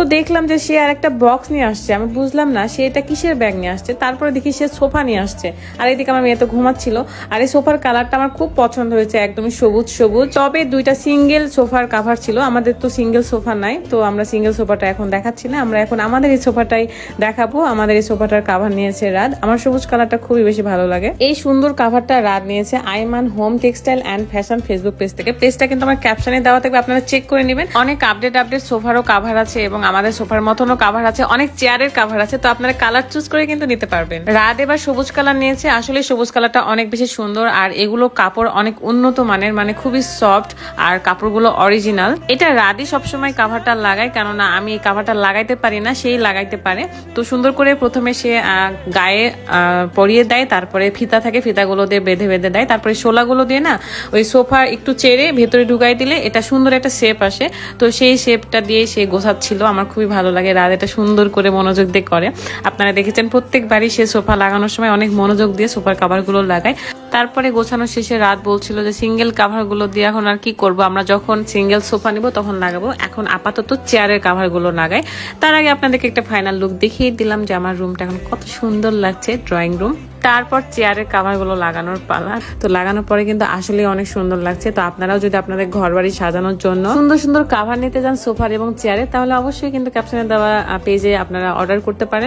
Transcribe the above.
তো দেখলাম যে সে আর একটা বক্স নিয়ে আসছে। আমি বুঝলাম না, সে এটা কিসের ব্যাগ নিয়ে আসছে? তারপরে দেখি সে সোফা নিয়ে আসছে। আর এদিকে আমার মেয়ে তো ঘুমাচ্ছিল। আর এই সোফার কালারটা আমার খুব পছন্দ হয়েছে, একদমই সবুজ সবুজ। তবে দুইটা সিঙ্গেল সোফার কাভার ছিল। আমাদের তো সিঙ্গেল সোফা নাই, তো আমরা সিঙ্গেল সোফাটা এখন দেখাচ্ছি না। আমরা এখন আমাদের এই সোফাটাই দেখাবো। আমাদের এই সোফাটার কাভার নিয়েছে রাত আমার সবুজ কালারটা খুবই বেশি ভালো লাগে। এই সুন্দর কাভারটা রাত নিয়েছে Aiman home textile and fashion Facebook page থেকে। পেজটা কিন্তু আমার ক্যাপশনে দেওয়া থাকবে, আপনারা চেক করে নেবেন। অনেক আপডেট আপডেট সোফারও কাভার আছে এবং আমাদের সোফার মতনও কাভার আছে, অনেক চেয়ারের কাভার আছে, তো আপনারা কালার চুজ করে কিন্তু নিতে পারবেন। রাত এবার সবুজ কালার নিয়েছে, আসলে সবুজ কালারটা অনেক বেশি সুন্দর, আর এগুলো কাপড় অনেক উন্নত মানের মানে খুবই সফট আর কাপড়গুলো অরিজিনাল এটা রাতই সবসময় কাভারটা লাগায়, কেননা আমি এই কাভারটা লাগাইতে পারি না, সেই লাগাইতে পারে। তো সুন্দর করে প্রথমে সে গায়ে পরিয়ে দেয়, তারপরে ফিতা থাকে, ফিতাগুলো দিয়ে বেঁধে বেঁধে দেয়, তারপরে শোলাগুলো দিয়ে না, ওই সোফা একটু চেড়ে ভেতরে ঢুকাই দিলে এটা সুন্দর একটা শেপ আসে। তো সেই শেপটা দিয়ে সে গোছাচ্ছিল আমার খুবই ভালো লাগে। রাত এটা সুন্দর করে মনোযোগ দিয়ে করে। আপনারা দেখেছেন প্রত্যেকবারই সে সোফা লাগানোর সময় অনেক মনোযোগ দিয়ে সোফার কাভারগুলো লাগায়। তারপরে গোছানোর শেষে রাত বলছিল যে সিঙ্গেল কাভারগুলো দিয়ে এখন আর কি করব? আমরা যখন সিঙ্গেল সোফা নিব তখন লাগাবো। এখন আপাতত চেয়ারের কাভারগুলো লাগাই তার আগে আপনাদেরকে একটা ফাইনাল লুক দেখিয়ে দিলাম যে, আমার রুমটা এখন কত সুন্দর লাগছে ড্রয়িং রুম তারপর চেয়ারের কাভারগুলো লাগানোর পালা। তো লাগানোর পরে কিন্তু আসলে অনেক সুন্দর লাগছে। তো আপনারাও যদি আপনাদের ঘর বাড়ি সাজানোর জন্য সুন্দর সুন্দর কাভার নিতে যান সোফার এবং চেয়ারে তাহলে অবশ্যই কিন্তু ক্যাপশনে দেওয়া পেজে আপনারা অর্ডার করতে পারেন।